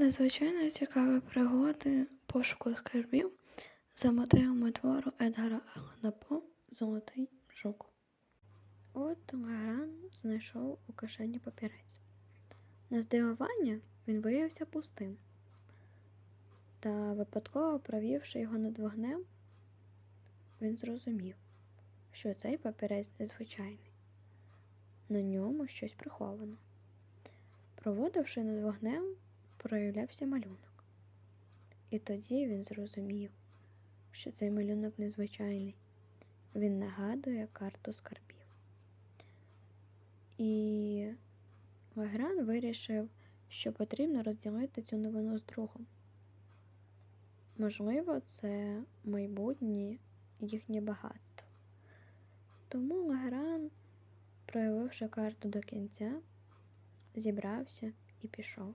Незвичайно цікаві пригоди пошуку скарбів за мотивами твору Едгара Аллана По Золотий жук. От Легран знайшов у кишені папірець. На здивування він виявився пустим. Та випадково провівши його над вогнем, він зрозумів, що цей папірець незвичайний. На ньому щось приховано. Проводивши над вогнем, проявлявся малюнок. І тоді він зрозумів, що цей малюнок незвичайний. Він нагадує карту скарбів. І Легран вирішив, що потрібно розділити цю новину з другом. Можливо, це майбутнє їхнє багатство. Тому Легран, проявивши карту до кінця, зібрався і пішов.